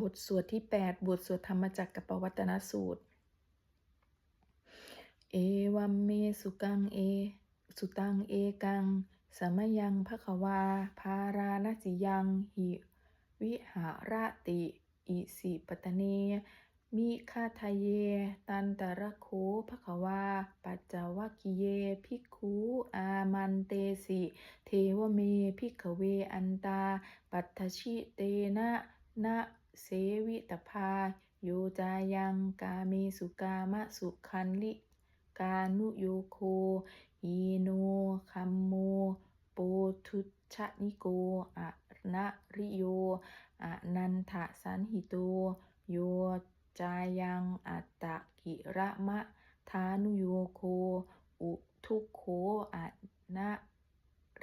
บทสวดที่ 8 บทสวดธรรมจักรกับปวัตนสูตร เอวัมเมสุกังเอ สุตังเอกัง สมยังภควาภาราณสิยังหิวิหารติ อิสิปตเน มิคาทะเย ตันตระโคภควา ปัจจวัคิเยภิกขุอามันเตสิ เทวเมภิกเวอันตา ปัตถชิเตนะนะ เสวิตภาโยจายังกาเมสุกามะสุขันลิกานุโยโคอีโนคัมโมโปทุชชนิโกอะนะริโยอะนันทะสันหิโตโยจายังอัตตกิระมะทานุโยโคอุทุโขอะนะ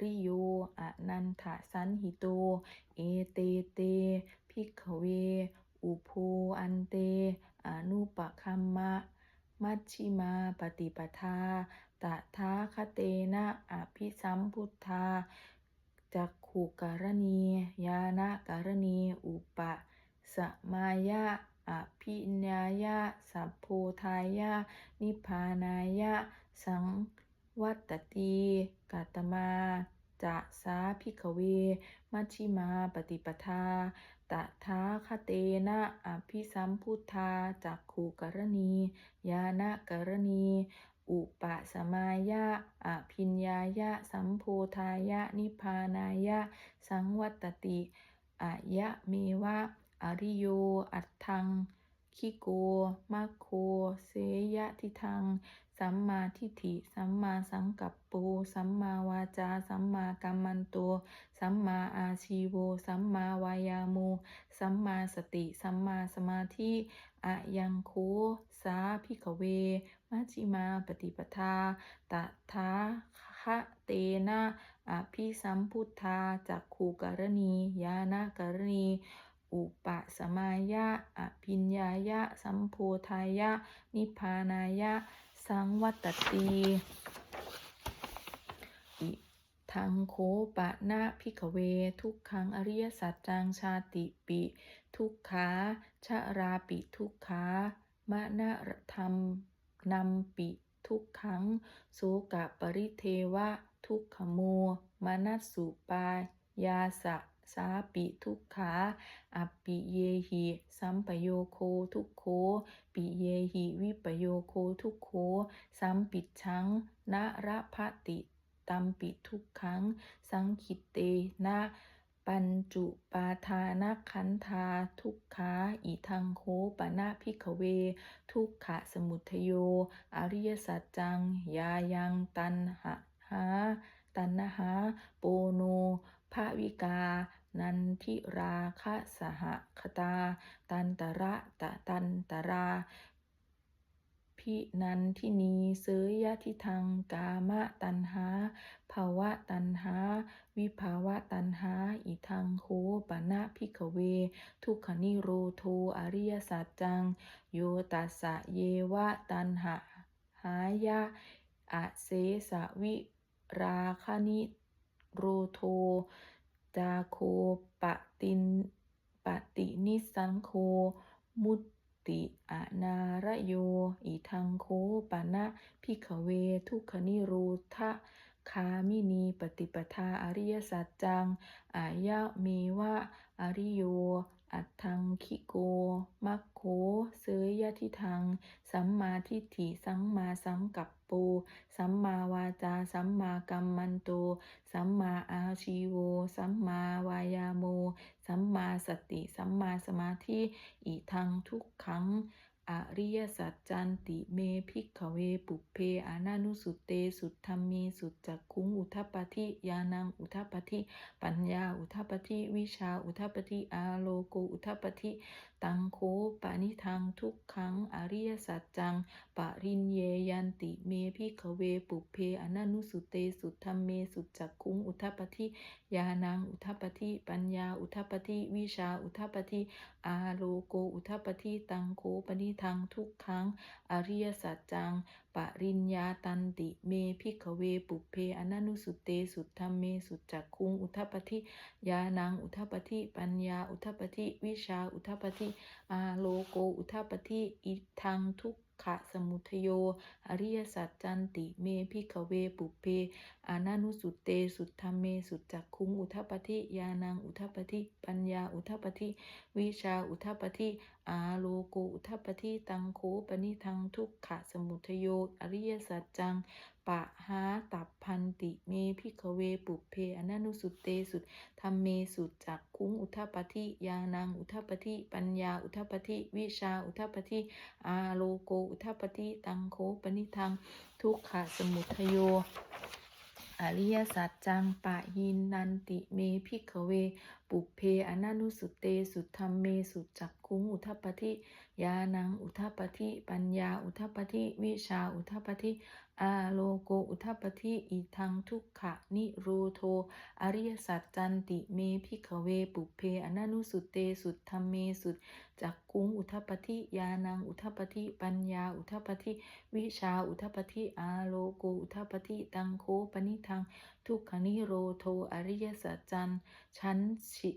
ริโยอะนันทะสันหิโต เอเตเต ภิกเว อุโพอันเต อนุปคัมมะ มัชชิมาปฏิปทา ตถาคเตนะอภิสัมพุทธาจักขุการณียานการณี อุปสมายะอภิญญายะ สัพโพทายะ นิพพานายะ สังวัตติกัตมาจะสาภิกเว มัชชิมาปฏิปทาตถาคเตนะอภิสัมพุทธาจักขุกรณียานกรณี อุปสมายะอภิญญายะ สัมโพทายะ นิพานายะ สังวัตติอายะเมวะ อริโย อัตถัง คิโกมัคโค เสยะทิทัง สัมมาทิฏฐิ สัมมาสังกัปโป สัมมาวาจา สัมมากัมมันโต สัมมาอาชีโว สัมมาวายาโม สัมมาสติ สัมมาสมาธิอะยังโคสาภิกเว มัชิมาปฏิปทาตถาคะเตนะอภิสัมพุทธาจักขุการณียานการณีอุปสมายะอภิญญายะ สัมโพทายะ นิพพานายะ สังวัตติอิทังโคปะนะพิกเว ทุกขังอริยสัจจังชาติปิ ทุกขาชะราปิทุกขามะนะธรรมนำปิทุกขังโสกะปริเทวะ ทุกขโมมนัสสุปายาสะ สาปิทุกขาอัปปิเยหิสัมปโยโคทุกโคปิเยหิวิปโยโคทุกโคสัมปิชังนะระพะติตัมปิทุกขัง สังคิตเตนะปัญจุปาทานขันธาทุกขาอิทังโคปะนะพิกขเว ทุกขะสมุทโย อริยสัจจัง ยายังตันหะหา ตันหา โปโนภาวิกา นันทิราคะสหคตา ตันตระตะตันตราพินันทินีเสยยะทิทังกามะตันหาภาวะตันหา วิภาวะตันหา อิทังโคปะนะพิกเว ทุกขนิโรโทอริยสัจจัง โยตัสสะเยวะตันหะหายะอะเสสะวิราคณิโรโท จาโคปตินปฏินิสังโค มุตติอนารโย อิทังโคปะนะพิกขเวทุกขนิโรธะคามินีปฏิปทาอริยสัจจัง อายะเมวะอริโย อัตถังคิโก มัคโคเสยยะทิทัง สัมมาทิฏฐิสัมมาสังกัป ปสัมมาวาจา สัมมากัมมันโต สัมมาอาชีโว สัมมาวายาโม สัมมาสติ สัมมาสมาธิ อิทังทุกขัง อริยสัจจันติเมภิกขเวปุเพอานานุสุเตสุทธัมเมสุจักขุงอุทัปปทิยานังอุทัปปทิปัญญาอุทัปปทิวิชาอุทัปปทิอาโลโกอุทัปปทิตังโคปานิทังทุกขังอริยสัจจังปรินเยยันติเมภิกขเวปุเพอนานุสุเตสุทธัมเมสุจักขุงอุทัปปทิยานังอุทัปปทิปัญญาอุทัปปทิวิชาอุทัปปทิอาโลโกอุทัปปทิตังโคปานิทังทุกขังอริยสัจจัง ปริญญาตันติเมพิกเวปุเพอนันุสุเตสุธรรมเมสุจักคุง อุทปฏิยานังอุทปฏิปัญญา อุทปฏิวิชา อุทปฏิอาโลโกอุทปฏิอิทังทุกขะสมุทโย อริยสัจจันติเมพิกเวปุเพ อานานุสุเต สุธรรมเม สุจักคุง อุทปปฏิยานัง อุทปปฏิปัญญา อุทปปฏิวิชา อุทปปฏิอาโลโก อุทปปฏิตังโคปนิทังทุกขะสมุทโย อริยสัจจัง ปะหาตับพันติเมพิกเวปุเพอนันุสุเต สุธรรมเม สุจักคุง อุทปปฏิยานัง อุทปปฏิปัญญา อุทปปฏิวิชา อุทปปฏิอาโลโก อุทปปฏิตังโคปนิทัง ทุกขะสมุทโย อริยสัจจังปะหินนันติเมพิกเว ปุเพอนันุสุเต สุธรรมเมสุจักคุงอุทปปทิ ยานังอุทปปฏิปัญญาอุทปปฏิวิชาอุทปปฏิอาโลโกอุทปปฏิอิทังทุกขะนิโรโท อริยสัจจันติเมพิกเวปุเพอนันุสุเตสุธรรมเมสุจักคุงอุทปปฏิยานังอุทปปฏิปัญญาอุทปปฏิวิชาอุทปปฏิอาโลโกอุทปปฏิตังโคปนิทังทุกขนิโรโท อริยสัจจันชันชิ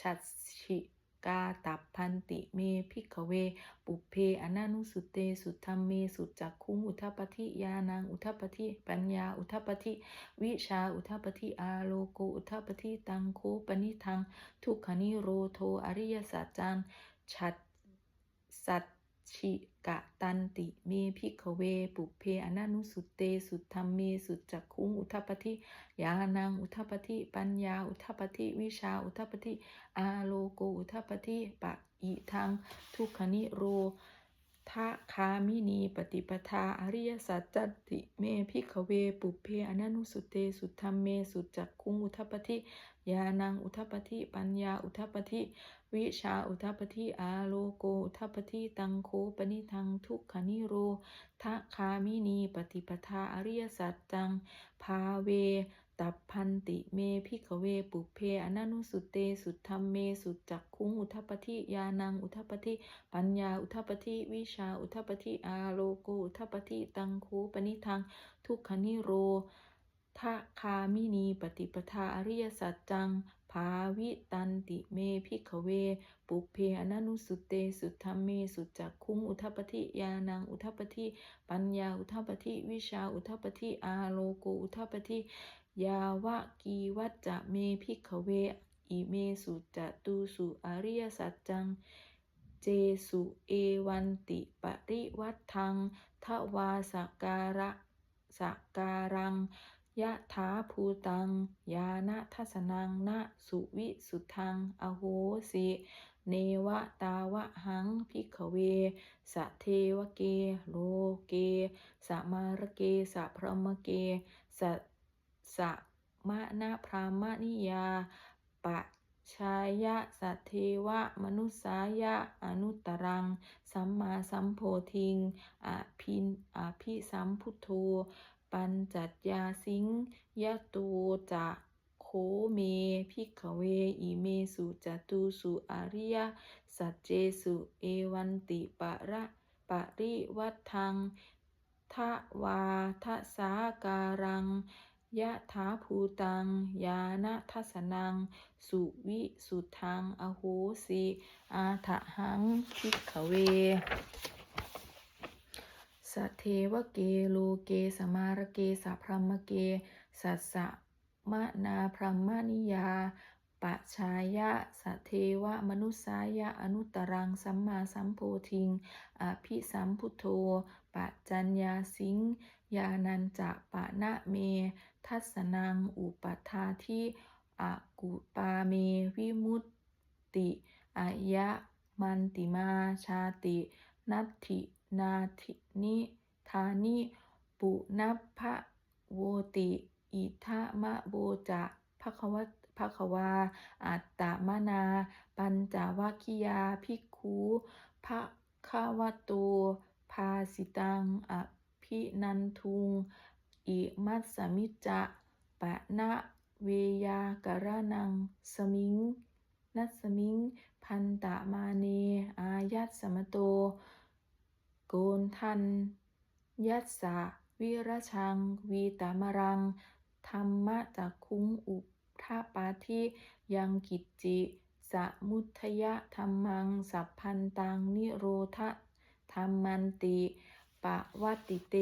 ชัดชิ กาตับพันติเมพิกเว ปุเพอนันุสุเตสุธรรมเมสุจักคุงอุทปปธิยานังอุทปปธิปัญญาอุทปปธิวิชาอุทปปธิอาโลโกอุทปปธิตังโคปนิทัง ทุกขนิโรโทอริยสัจจันชัดสัจ ชิกะตันติเมพิกเว ปุเพอนันุสุเต สุธรรมเม สุจักคุง อุทปปฏิยานัง อุทปปฏิปัญญา อุทปปฏิวิชา อุทปปฏิอาโลโก อุทปปฏิปะอิทัง ทุกขนิโร ทะคามินีปฏิปทาอริยสัจจติเมพิกเว ปุเพอนันุสุเตสุธรรมเมสุจักคุงอุทปปฏิยานังอุทปปฏิปัญญาอุทปปฏิวิชาอุทปปฏิอาโลโกอุทปปฏิตังโคปนิทังทุกขนิโรทะคามินีปฏิปทาอริยสัจจัง ภาเว ตับพันติเมพิกเวปุเพอนันุสุเตสุธรรมเมสุจักคุงอุทปปฏิยานังอุทปปฏิปัญญาอุทปปฏิวิชาอุทปปฏิอาโลโกอุทปปฏิตังโคปนิทังทุกขนิโรทะคามินีปฏิปทาอริยสัจจังภาวิตันติเมพิกเว ปุเพอนันุสุเตสุธรรมเมสุจักคุงอุทปปฏิยานังอุทปปฏิปัญญาอุทปปฏิวิชาอุทปปฏิอาโลโกอุทปปฏิ ยาวะกีวัจจะเมพิกเว อิเมสุจตุสุอริยสัจจัง เจสุเอวันติปริวัตทังทวาสการะสการังยะถาภูตัง ยานะทัสนังนะสุวิสุทัง อโหสิ เนวะตาวะหังพิกเว สะเทวเก โลเก สมารเก สะพรหมเกสะ สะมะนะพรามนิยาปะชายะสัทเทวะ มนุสายะ อนุตรัง สัมมาสัมโพธิงอภินอภิสัมพุทโธ ปัญจัตยาสิงยะตูจะโคเมพิกเว อิเมสุจตุสุอริยสัจเจสุเอวันติปะระปะริวัทังทวาทสาการัง ยะถาภูตัง ยานะทัสนัง สุวิสุทัง อโหสิ อาถะหังพิกขเวสะเทวเกโลเกสมารเกสะพรมเก สัสสะมะนาพรหมนิยาปะชายะสะเทวะมนุสายะอนุตตรังสัมมาสัมโพธิง อภิสัมพุทโธปัจจัญญาสิงยานันจะปะนะเม ทัสนัง อุปัฏฐาทิอากุปาเมวิมุตติอายะมันติมาชาติ นัตถินาทินิธานิปุนัพะโวติ อิทะมะโบจะภควะภควา อัตตมนา ปัญจวัคคิยาภิกขุภะควะโตภาสิตังอภินันทุง อิมัสสมิจจะปะนะเวยากรนัง สมิง นัสมิง พันตะมาเน อายัสสมโต โกนทัน ยัสสะวิรชัง วีตามรัง ธรรมะจักคุ้งอุทาปาทิยังกิจจิสมุทยะธรรมัง สัพพันตัง นิโรธธรรมันติ ปะวัติเต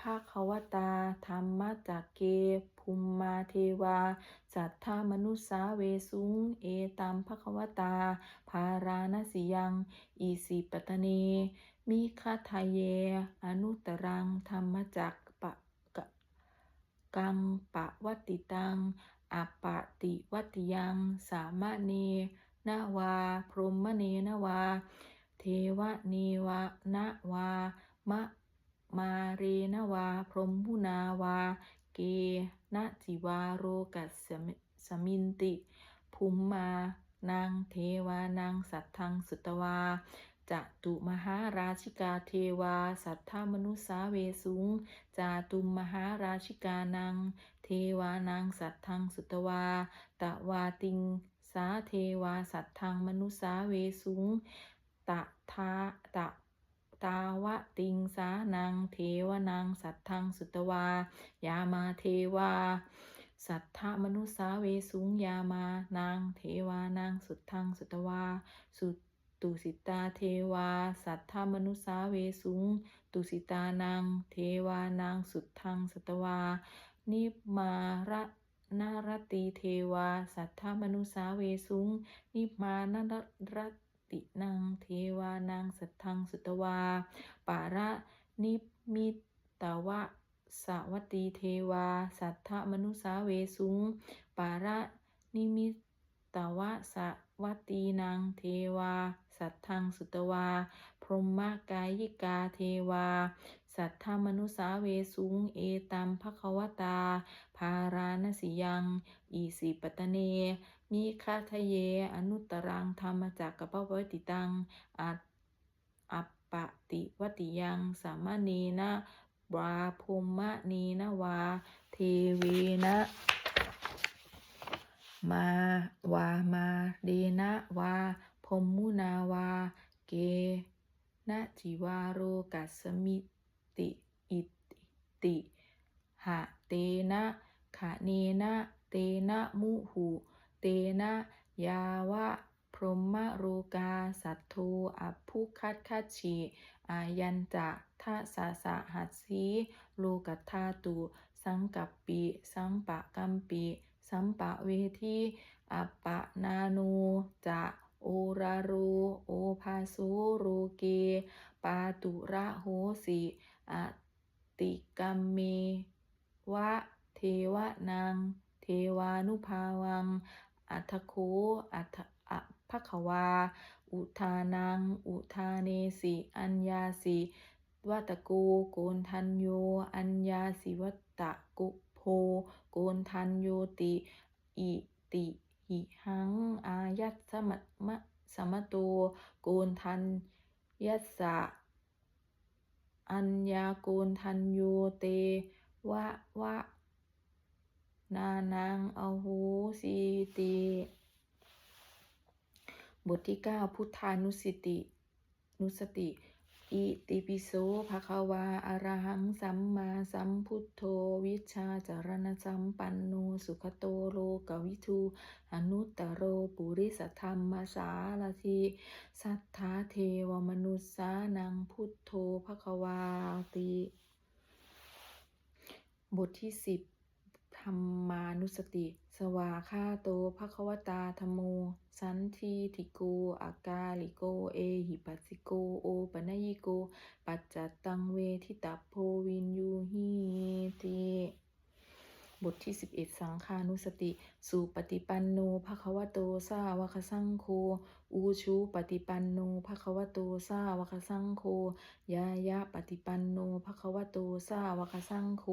ภาควตา ธรรมจักเก ภุมมาเทวา สัทธามนุสสาเวสุง เอตัมภควตา ภาราณสิยังอิสิปตเน มิคาทายเย อนุตรัง ธรรมจักปะกะกังปะวัติตังอัปปะติวัติยัง สามะเนนะวา พรหมเนนะวา เทวเนวะนะวา มะมาเรนวา พรหมมุนาวา เกนะจิวาโรกัสสมิสมินติภุมมานางเทวานางสัทธังสุตวาจตุมหาราชิกาเทวา สัทธามนุสาเวสุงจาตุมมหาราชิกานัง เทวานางสัทธังสุตวา ตะวาติง สาเทวาสัทธังมนุสาเวสุงตะทาตะ ตาวะติงสานังเทวนังสัทธังสุตวายามาเทวา สัทธมนุสาเวสุงยามานางเทวานางสุทธังสุตวา สุตุสิตาเทวา สัทธมนุสาเวสุง ตุสิตานังเทวานางสุทธังสุตวา นิมาระนารติเทวา สัทธมนุสาเวสุง นิมานาร ตินังเทวานางสัทธังสุตวาปาระนิมิตตวะสวัตตีเทวา สัทธมนุสาเวสุงปาระนิมิตตวะสวัตตีนางเทวา สัทธังสุตวา พรหมกายิกาเทวา สัทธมนุสาเวสุง เอตัมภควตา ภาราณสิยัง อีสิปตเน มิคาทะเย อนุตรังธรรมจักกปวัตติตังอัอัปปะติวติยังสามเนนะวาภุมะเนนะวาเทเวนะมาวามาเดนะวาพมมุนาวา เกนะจิวาโรกัสมิติอิติหะเตนะขะเนนะเตนะมุหุ เตนะยาวะพรหมโรกา สัตทโทอัพพุคัตคัตฉิอายันจะทะสะสะหัสสีโลกัตถาตุ สังกัปปิสัมปะกัมปิสัมปะเวทีอัปปะนาโนจะโอราโรโอภาโสโรเก ปาตุระโหสิอติกัมเมวะ เทวนางเทวานุภาวัง อัทโคอัทอะภควา อุทานัง อุทาเนสิ อัญญาสิวัตโกโกนทันโย อัญญาสิวัตตะกุโพโกนทันโยติ อิติหิหัง อายัตสมะมะสมโตโกนทันยัสสะอัญญาโกนทันโยเตวะวะ นานังอโหสิติ บทที่ 9 พุทธานุสติ นุสติ อิติปิโสภะคะวาอะรหังสัมมาสัมพุทโธวิชาจารณสัมปันโนสุขโตโลกวิทูอนุตตโรปุริสธรรมสารถิสัทธาเทวมนุสสานังพุทโธภะคะวาติ บทที่10 ธรรมานุสติ สวาคาโตภควตาธมโม สันทีทิโก อากาลิโก เอหิปัสสิโก โอปนยิโก ปัจจัตังเวทิตาโพวินยูหิติบทที่ 11 สังฆานุสติสุปฏิปันโนภควโต สาวกสังโฆ อูชูปฏิปันโนภควโตสาวกสังโฆยายะปฏิปันโนภควโตสาวกสังโฆ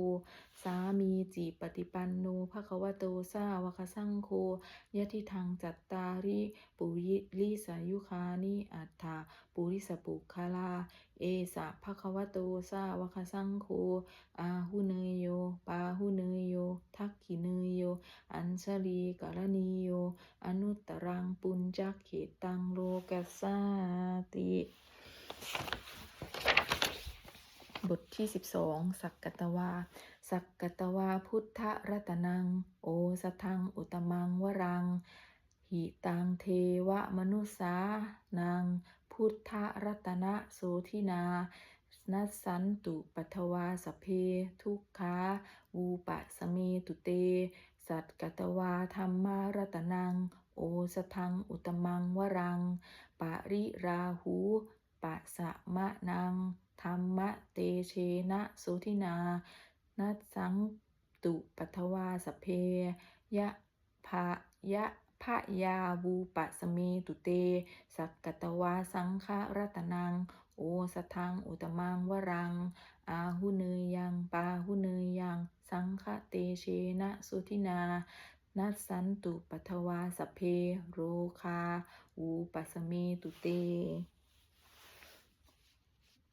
สามีจิปฏิปันโนภควโตสาวกสังโฆยะทิทังจัตตาริปุริลิสายุคานิอัตถาปุริสปุคลา เอสะภควโตสาวกสังโฆอาหุเนยโยปาหุเนยโยทักขิเนยโยอัญชลีกรณีโยอนุตตรังปุญจเขตังโลกัสสาติ บทที่ 12 สักกตวา สักกตวาพุทธรัตนัง โอสทังอุตมังวรัง หิตังเทวมนุสานัง พุทธรัตนะโสทินานัสสันตุปัทวาสเพ ทุกขาวูปะสเมตุเต สัตกตวาธรรมารัตนัง โอสทัง อุตมังวรังปาริราหูปัสะมะนัง ธรรมะเตเชนะโสทินานัสังตุปัทวาสเพยะภายะพะยาวูปะสเมตุเต สักกตวาสังฆรัตนัง โอสทัง อุตมังวรัง อาหุเนยยัง ปาหุเนยยัง สังฆเตเชนะสุทินา นัสสันตุปัทวาสเพโรคาอูปัสสเมตุเต